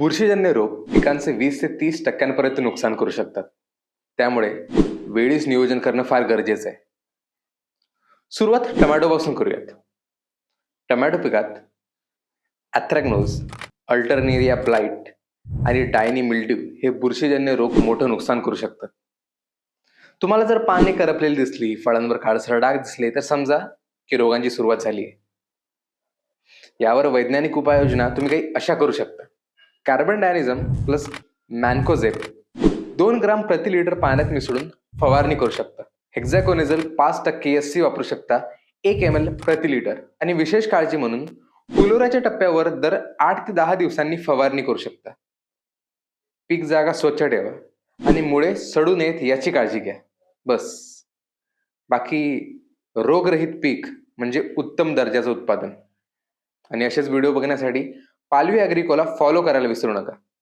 बुरशीजन्य रोग पिकांचे वीस ते तीस टक्क्यांपर्यंत नुकसान करू शकतात. त्यामुळे वेळीच नियोजन करणं फार गरजेचं आहे. सुरुवात टमॅटोपासून करूयात. टमॅटो पिकात अथ्रॅग्नोज अल्टरनेरिया ब्लाइट आणि डायनी मिल्ड्यू हे बुरशीजन्य रोग मोठं नुकसान करू शकतात. तुम्हाला जर पाने करपलेली दिसली फळांवर काळसर डाग दिसले तर समजा की रोगांची सुरुवात झाली आहे. यावर वैज्ञानिक उपाययोजना तुम्ही काही अशा करू शकता. कार्बन डायनिझम प्लस मॅन्कोझेप दोन ग्राम प्रति लिटर पाण्यात मिसळून फवारणी करू शकता. हेक्झॅकोनेझल पाच टक्के एस सी वापरू शकता. एक एम एल प्रति लिटर आणि विशेष काळजी म्हणून फुलोराच्या टप्प्यावर दर आठ ते दहा दिवसांनी फवारणी करू शकता. पीक जागा स्वच्छ ठेवा आणि मुळे सडू नयेत याची काळजी घ्या. बस. बाकी रोगरहित पीक म्हणजे उत्तम दर्जाचं उत्पादन. आणि असेच व्हिडिओ बघण्यासाठी पालवी अॅग्रिकोला फॉलो करायला विसरू नका.